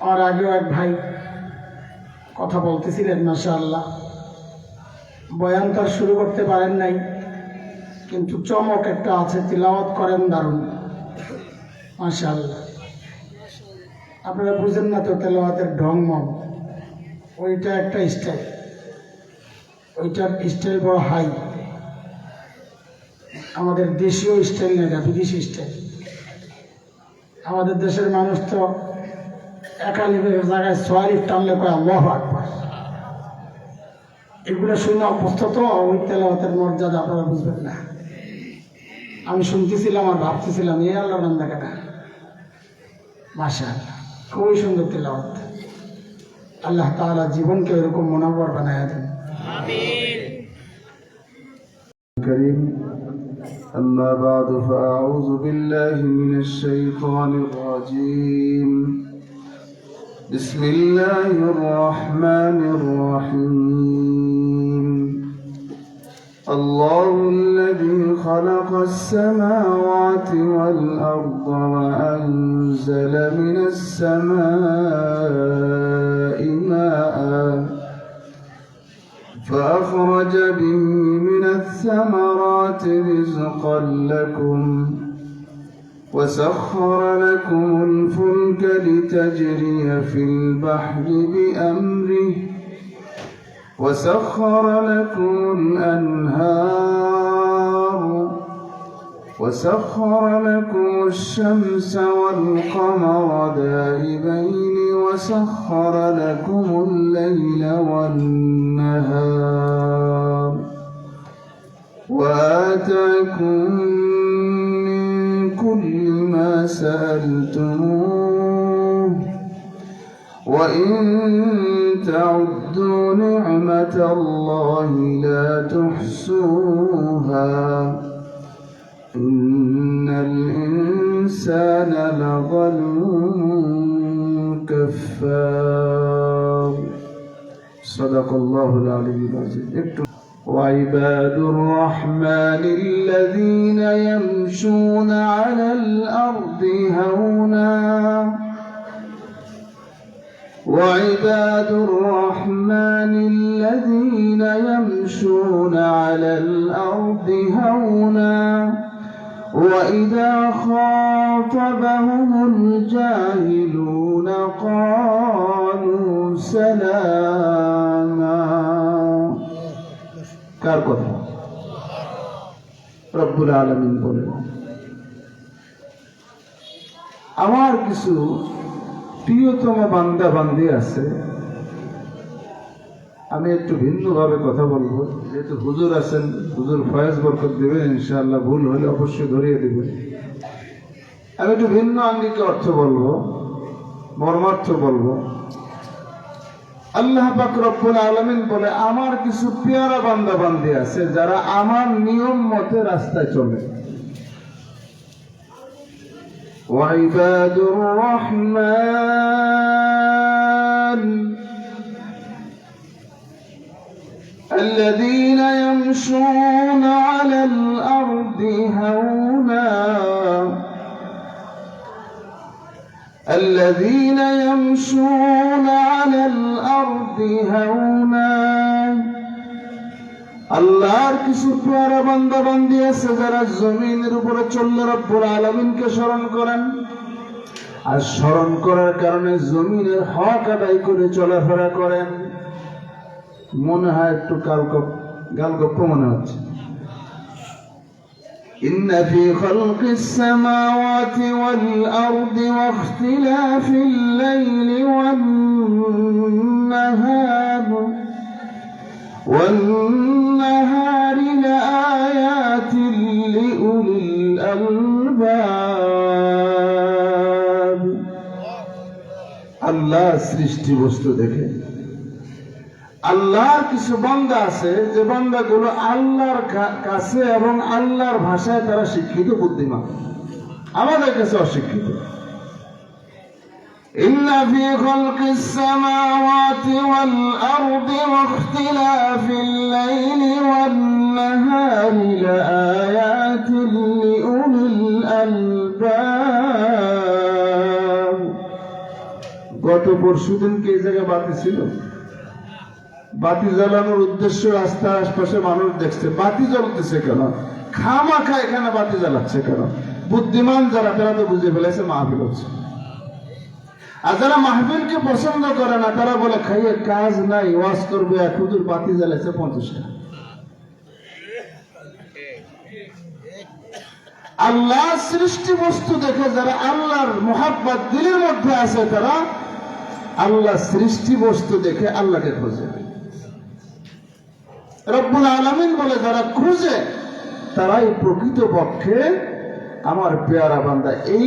আর আগেও এক ভাই কথা বলতেছিলেন মাসা আল্লাহ বয়ান তো আর শুরু করতে পারেন নাই, কিন্তু চমক একটা আছে, তিলাওয়াত করেন দারুণ। মাসা আল্লাহ আপনারা বুঝেন না তো তেলাওয়াতের ঢং মন? ওইটা একটা স্টাইল ওইটার স্টাইল বড় হাই আমাদের দেশীয় স্টাইল না বিদেশি স্টাইল আমাদের দেশের মানুষ তো একালিপের জায়গায় সোয়ারিফ টানলে কয় আল্লাহ আকবার এগুলো শুনে অভ্যস্ত তো ওই তেলাওয়াতের মর্যাদা আপনারা বুঝবেন না আমি শুনতেছিলাম আর ভাবতেছিলাম এই আল্লাহ নাম দেখে না মাসা খুবই সুন্দর তেলাওয়াত আল্লাহ তাআলা জীবনকে এরকম মনোবর বানায় দেন الكريم أما بعد فأعوذ بالله من الشيطان الرجيم بسم الله الرحمن الرحيم. الله الذي خلق السماوات والأرض وأنزل من السماء ماءً فأخرج به من الثمرات رزقا لكم وسخر لكم الفلك لتجري في البحر بأمره. وسخر لكم الأنهار. وسخر لكم الشمس والقمر دائبين. وسخر لكم الليل والنهار. سألتموه. وإن تعدوا نعمة الله لا تحصوها. إن الإنسان لظلوم كفار. صدق الله العلي العظيم. وعباد الرحمن الذين يمشون على الأرض هونا. وعباد الرحمن الذين يمشون على الأرض هونا. وإذا خاطبهم الجاهلون قالوا سلاما কার কথা? রব্বুল আলমিন বলেন, আমার কিছু প্রিয়তম বান্দা বান্দি আছে। আমি একটু ভিন্নভাবে কথা বলব। যেহেতু হুজুর আছেন, হুজুর ফয়েজ বরকত দেবেন, ইনশাআল্লাহ ভুল হলে অবশ্যই ধরিয়ে দেবেন। আমি একটু ভিন্ন আঙ্গিকে অর্থ বলব, মর্মার্থ বলব। আল্লাহ পাক রব্বুল আলামিন বলে আমার কিছু পেয়ারা বান্দা বান্দি আছে যারা আমার নিয়ম মতে রাস্তায় চলে وعباد الرحمن الذين يمشون على الأرض هونا الذين يمشون على الأرض هونا আল্লাহর কিছু পেয়ারা বান্দা বান্দি আছে যারা জমিনের উপরে চললে রব্বুল আলমিনকে স্মরণ করেন আর স্মরণ করার কারণে জমিনের হক আদায় করে চলাফেরা করেন মনে হয় একটু কালগপ গালগপ্প মনে হচ্ছে إن في خلق السماوات والأرض واختلاف الليل والنهار والنهار لآيات لأولي الألباب আল্লাহ সৃষ্টি বস্তু দেখে আল্লাহর কিছু বান্দা আছে যে বান্দাগুলো আল্লাহর কা- কাছে এবং আল্লাহর ভাষায় তারা শিক্ষিত বুদ্ধিমান আমাদের কাছে অশিক্ষিত إن في خلق السماوات والأرض واختلاف الليل والنهار لآيات لأولي الألباب গত পরশু দিনকে এই জায়গায় বাতি ছিল বাতি জ্বালানোর উদ্দেশ্য রাস্তার আশপাশে মানুষ দেখছে। বাতি জ্বলতেছে কেন? খামাখা এখানে বাতি জ্বালাচ্ছে কেন? বুদ্ধিমান যারা, তারা তো বুঝে ফেলেছে মাহফিল হচ্ছে। আর যারা মাহফিলকে পছন্দ করে না, তারা বলে, খাইয়ে কাজ নাই, ওয়াজ করবে, এক হুজুর বাতি জ্বালাইছে পঞ্চাশ টাকা। আল্লাহ সৃষ্টি বস্তু দেখে যারা আল্লাহর মোহাব্বত, দিলের মধ্যে আছে তারা, আল্লাহ সৃষ্টি বস্তু দেখে আল্লাহকে খোঁজে। রব্বুল আলমিন বলে যারা খুঁজে তারাই প্রকৃত পক্ষে আমার পেয়ারা বান্দা। এই